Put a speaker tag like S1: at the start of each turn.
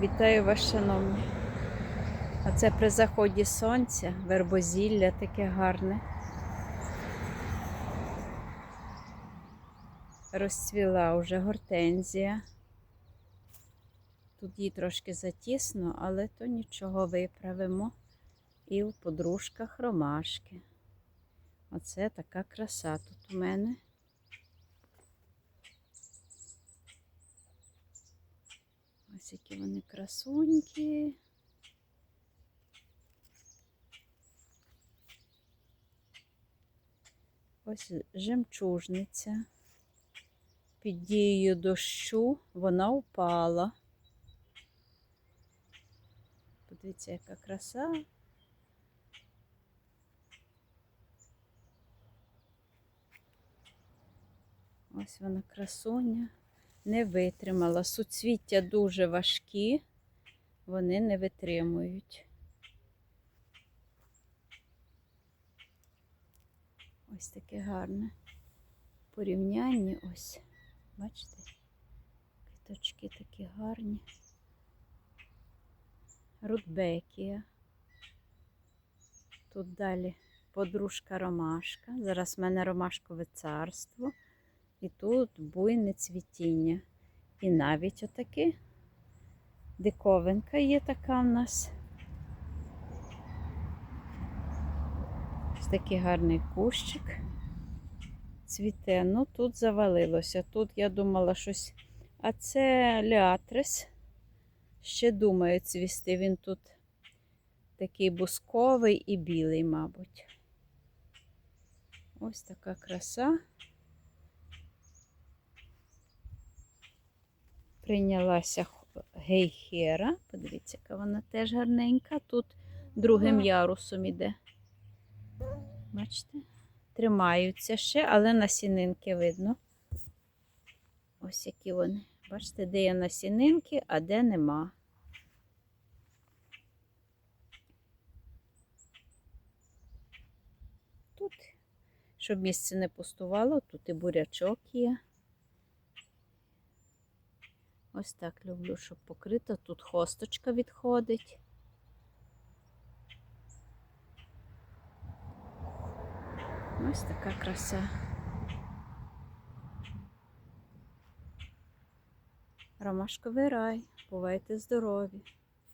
S1: Вітаю вас, шановні. Оце при заході сонця, вербозілля таке гарне. Розцвіла вже гортензія. Тут їй трошки затісно, але то нічого виправимо. І в подружках ромашки. Оце така краса тут у мене. Ось які вони красунькі. Ось жемчужниця. Під дією дощу вона упала. Подивіться, яка краса. Ось вона красуня не витримала. Суцвіття дуже важкі, вони не витримують. Ось таке гарне порівняння. Ось, бачите, квіточки такі гарні. Рудбекія. Тут далі подружка ромашка. Зараз в мене ромашкове царство. І тут буйне цвітіння. І навіть отаки диковинка є така в нас. Ось такий гарний кущик. Цвіте. Ну тут завалилося. Тут я думала щось. А це ліатрис. Ще думаю цвісти. Він тут такий бусковий і білий, мабуть. Ось така краса. Прийнялася гейхера. Подивіться, яка вона теж гарненька. Тут другим ярусом іде. Бачите? Тримаються ще, але насінинки видно. Ось які вони. Бачите, де є насінинки, а де нема. Тут, щоб місце не пустувало, тут і бурячок є. Ось так люблю, щоб покрито. Тут хосточка відходить. Ось така краса. Ромашковий рай. Бувайте здорові!